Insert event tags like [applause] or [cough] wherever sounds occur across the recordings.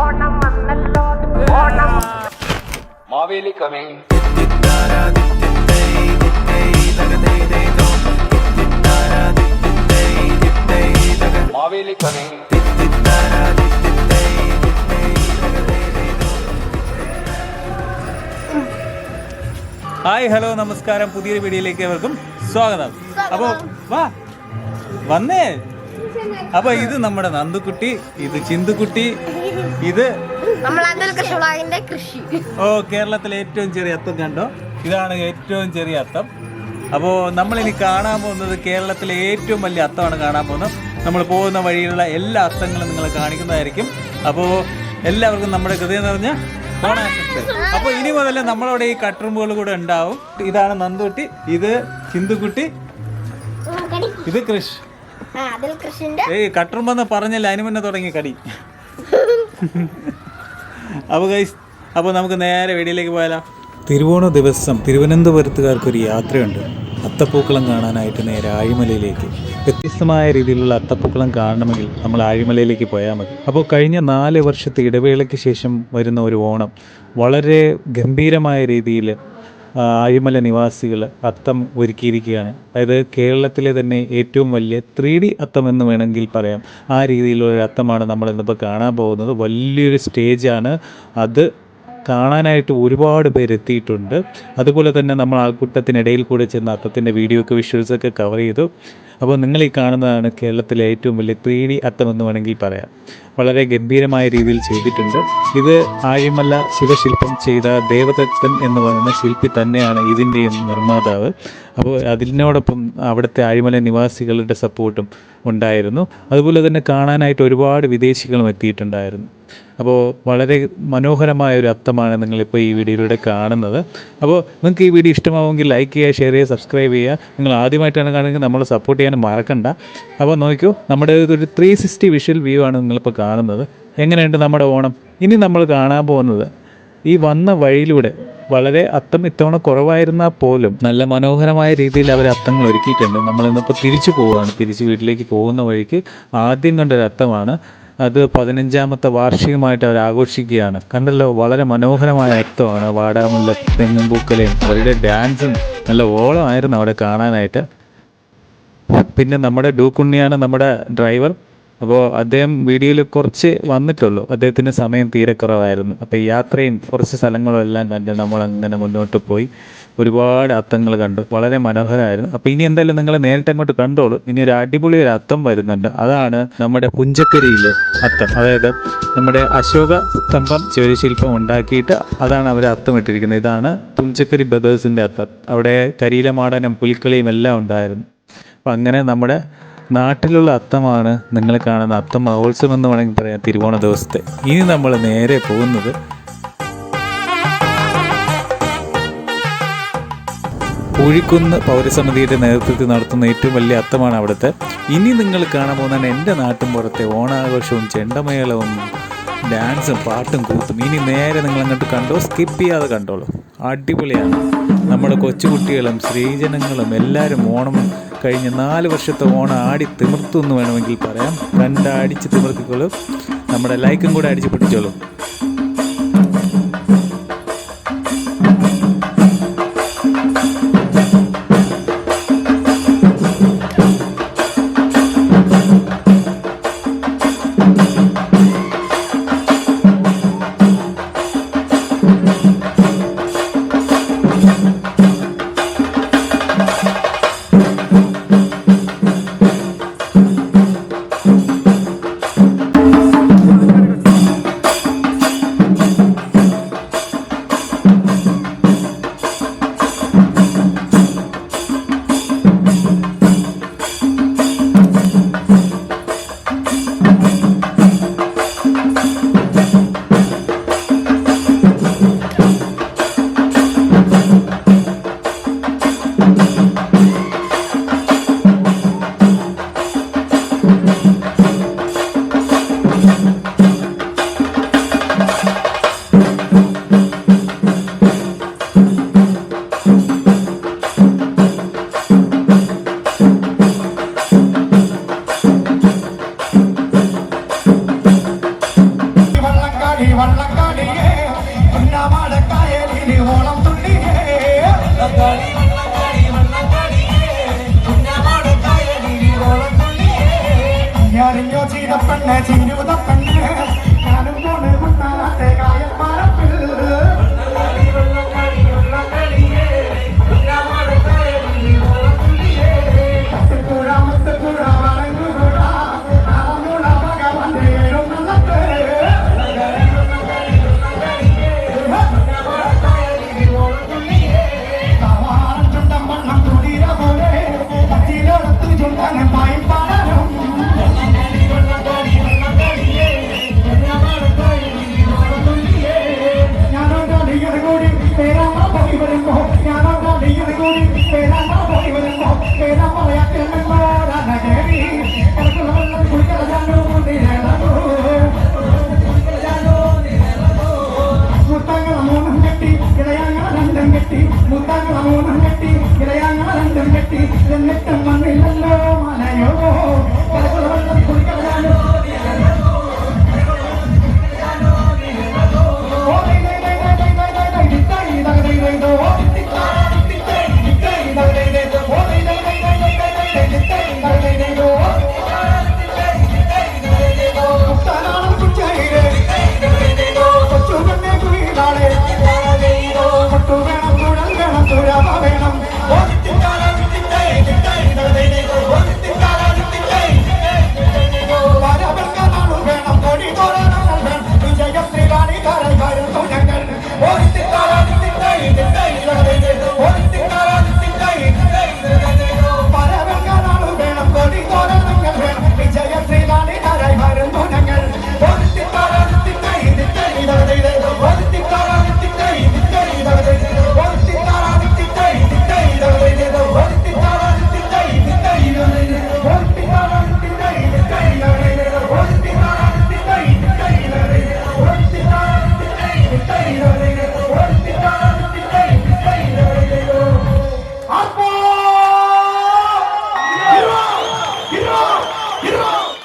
ഓണം വന്നല്ലോ Onam Maveli coming Maveli coming hi hello നമസ്കാരം. പുതിയൊരു വീഡിയോയിലേക്ക് ഏവർക്കും സ്വാഗതം. അപ്പോൾ വാ. വന്നേ. അപ്പൊ ഇത് നമ്മുടെ നന്ദുക്കുട്ടി ഇത് ചിന്തുക്കുട്ടി ഇത് കൃഷി. ഓ കേരളത്തിലെ ഏറ്റവും ചെറിയ അത്തം കണ്ടോ? ഇതാണ് ഏറ്റവും ചെറിയ അത്തം. അപ്പോൾ ഇനി കാണാൻ പോകുന്നത് കേരളത്തിലെ ഏറ്റവും വലിയ അത്തമാണ് കാണാൻ പോകുന്നത്. നമ്മൾ പോകുന്ന വഴിയിലുള്ള എല്ലാ അത്തങ്ങളും നിങ്ങൾ കാണിക്കുന്നതായിരിക്കും. അപ്പോൾ എല്ലാവർക്കും നമ്മുടെ ഹൃദയം നിറഞ്ഞ ഓണാശംസകൾ. അപ്പോൾ ഇനി മുതൽ നമ്മളവിടെ ഈ കട്ടുറുമ്പുകൾ കൂടെ ഉണ്ടാവും. ഇതാണ് നന്ദുട്ടി ഇത് ചിന്തുക്കുട്ടി ഇത് കൃഷ്. അതിൽ കൃഷിന്റെ ഏയ് കട്ടറുമ്പെന്ന് പറഞ്ഞില്ല അതിന് മുന്നേ തുടങ്ങി കടി. അപ്പോൾ ഗൈസ് അപ്പോൾ നമുക്ക് നേരെ വീഡിയോയിലേക്ക് പോയാലോ? തിരുവോണ ദിവസം തിരുവനന്തപുരത്തുകാർക്കൊരു യാത്രയുണ്ട്. അത്തപ്പൂക്കളം കാണാനായിട്ട് നേരെ ആഴിമലയിലേക്ക്. വ്യത്യസ്തമായ രീതിയിലുള്ള അത്തപ്പൂക്കളം കാണണമെങ്കിൽ നമ്മൾ ആഴിമലയിലേക്ക് പോയാൽ മതി. അപ്പോൾ കഴിഞ്ഞ നാല് വർഷത്തെ ഇടവേളയ്ക്ക് ശേഷം വരുന്ന ഒരു ഓണം. വളരെ ഗംഭീരമായ രീതിയിൽ ആഴിമല നിവാസികൾ അത്തം ഒരുക്കിയിരിക്കുകയാണ്. അതായത് കേരളത്തിലെ തന്നെ ഏറ്റവും വലിയ ത്രീ ഡി അത്തം എന്ന് വേണമെങ്കിൽ പറയാം. ആ രീതിയിലുള്ള ഒരു അത്തമാണ് നമ്മൾ ഇന്നിപ്പോൾ കാണാൻ പോകുന്നത്. വലിയൊരു സ്റ്റേജാണ് അത്. കാണാനായിട്ട് ഒരുപാട് പേര് എത്തിയിട്ടുണ്ട് അതുപോലെ തന്നെ നമ്മൾ ആ കൂട്ടത്തിനിടയിൽ കൂടെ ചെന്ന് അത്തത്തിന്റെ വീഡിയോ ഒക്കെ വിഷ്വൽസൊക്കെ കവർ ചെയ്തു. അപ്പോൾ നിങ്ങൾ ഈ കാണുന്നതാണ് കേരളത്തിലെ ഏറ്റവും വലിയ ത്രീ ഡി അത്തം എന്ന് വേണമെങ്കിൽ പറയാം. വളരെ ഗംഭീരമായ രീതിയിൽ ചെയ്തിട്ടുണ്ട്. ഇത് ആഴിമല്ല ശിവശില്പം ചെയ്ത ദേവദത്തൻ എന്ന് പറയുന്ന ശില്പി തന്നെയാണ് ഇതിന്റെയും നിർമ്മാതാവ്. അപ്പോൾ അതിനോടൊപ്പം അവിടുത്തെ ആഴിമല നിവാസികളുടെ സപ്പോർട്ടും ഉണ്ടായിരുന്നു. അതുപോലെ തന്നെ കാണാനായിട്ട് ഒരുപാട് വിദേശികളും എത്തിയിട്ടുണ്ടായിരുന്നു. അപ്പോൾ വളരെ മനോഹരമായ ഒരു അത്തമാണ് നിങ്ങളിപ്പോൾ ഈ വീഡിയോയിലൂടെ കാണുന്നത്. അപ്പോൾ നിങ്ങൾക്ക് ഈ വീഡിയോ ഇഷ്ടമാവുമെങ്കിൽ ലൈക്ക് ചെയ്യുക ഷെയർ ചെയ്യുക സബ്സ്ക്രൈബ് ചെയ്യുക. നിങ്ങൾ ആദ്യമായിട്ടാണ് കാണുന്നത് നമ്മളെ സപ്പോർട്ട് ചെയ്യാൻ മറക്കണ്ട. അപ്പോൾ നോക്കൂ നമ്മുടെ ഒരു ത്രീ സിക്സ്റ്റി വിഷ്വൽ വ്യൂ ആണ് നിങ്ങളിപ്പോൾ കാണുന്നത്. എങ്ങനെയുണ്ട് നമ്മുടെ ഓണം? ഇനി നമ്മൾ കാണാൻ പോകുന്നത് ഈ വന്ന വഴിയിലൂടെ വളരെ അത്തം ഇത്തവണ കുറവായിരുന്നാൽ പോലും നല്ല മനോഹരമായ രീതിയിൽ അവർ അത്തങ്ങൾ ഒരുക്കിയിട്ടുണ്ട്. നമ്മൾ ഇന്നിപ്പോൾ തിരിച്ചു പോവുകയാണ്. തിരിച്ച് വീട്ടിലേക്ക് പോകുന്ന വഴിക്ക് ആദ്യം കണ്ടൊരു അത്തമാണ്. അത് പതിനഞ്ചാമത്തെ വാർഷികമായിട്ട് അവർ ആഘോഷിക്കുകയാണ്. കണ്ടല്ലോ വളരെ മനോഹരമായ അത്തമാണ് വാടാമുല്ല തെങ്ങും പൂക്കലയും. അവരുടെ ഡാൻസും നല്ല ഓളമായിരുന്നു അവിടെ കാണാനായിട്ട്. പിന്നെ നമ്മുടെ ഡൂക്കുണ്ണിയാണ് നമ്മുടെ ഡ്രൈവർ. അപ്പോൾ അദ്ദേഹം വീഡിയോയിൽ കുറച്ച് വന്നിട്ടുള്ളൂ. അദ്ദേഹത്തിന് സമയം തീരെ കുറവായിരുന്നു. അപ്പോൾ യാത്രയും കുറച്ച് സ്ഥലങ്ങളും എല്ലാം കണ്ട് നമ്മൾ അങ്ങനെ മുന്നോട്ട് പോയി. ഒരുപാട് അത്തങ്ങൾ കണ്ടു. വളരെ മനോഹരമായിരുന്നു. അപ്പോൾ ഇനി എന്തായാലും നിങ്ങൾ നേരിട്ട് അങ്ങോട്ട് കണ്ടോളൂ. ഇനി ഒരു അടിപൊളി ഒരു അത്തം വരുന്നുണ്ട്. അതാണ് നമ്മുടെ പുഞ്ചക്കരിയിലെ അത്തം. അതായത് നമ്മുടെ അശോക സ്തംഭം ചുവരശില്പം ഉണ്ടാക്കിയിട്ട് അതാണ് അവർ അത്തം ഇട്ടിരിക്കുന്നത്. ഇതാണ് പുഞ്ചക്കരി ബ്രദേഴ്സിന്റെ അത്തം. അവിടെ കരിയിലമാടനും പുലിക്കളിയും എല്ലാം ഉണ്ടായിരുന്നു. അപ്പം അങ്ങനെ നമ്മുടെ നാട്ടിലുള്ള അത്തമാണ് നിങ്ങൾ കാണുന്ന അത്തം മഹോത്സവം എന്ന് വേണമെങ്കിൽ പറയാം തിരുവോണ ദിവസത്തെ. ഇനി നമ്മൾ നേരെ പോകുന്നത് കുഴിക്കുന്ന് പൗരസമിതിയുടെ നേതൃത്വത്തിൽ നടത്തുന്ന ഏറ്റവും വലിയ അത്തമാണ് അവിടുത്തെ. ഇനി നിങ്ങൾ കാണാൻ പോകുന്നതാണ് എന്റെ നാട്ടിൻ പുറത്തെ ഓണാഘോഷവും ചെണ്ടമേളവും ഡാൻസും പാട്ടും കൂത്തും. ഇനി നേരെ നിങ്ങൾ അങ്ങോട്ട് കണ്ടോ? സ്കിപ്പ് ചെയ്യാതെ കണ്ടോളൂ. അടിപൊളിയാണ്. നമ്മുടെ കൊച്ചുകുട്ടികളും സ്ത്രീജനങ്ങളും എല്ലാവരും ഓണം കഴിഞ്ഞ നാല് വർഷത്തെ ഓണം ആടി തിമിർത്തു എന്ന് വേണമെങ്കിൽ പറയാം. രണ്ടടിച്ച് തിമിർത്തിക്കോളും. നമ്മുടെ ലൈക്കും കൂടെ അടിച്ച് പിടിച്ചോളൂ. പെണ്ണോ ചീരപ്പെണ്ണ് ചീരൂതപ്പെണ്ണ് มึงบอกเมย์รับมาระยะเกิน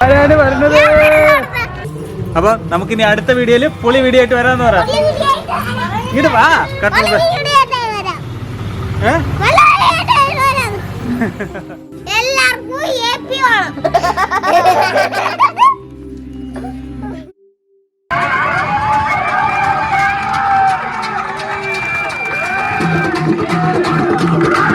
ആരാണ് വരുന്നത്? അപ്പൊ നമുക്കിനി അടുത്ത വീഡിയോയിൽ പുളി വീഡിയോ ആയിട്ട് വരാന്ന് പറ. ഇങ്ങോട്ട് വാ കട്ടപ്പ ഏ? എല്ലാവർക്കും [laughs]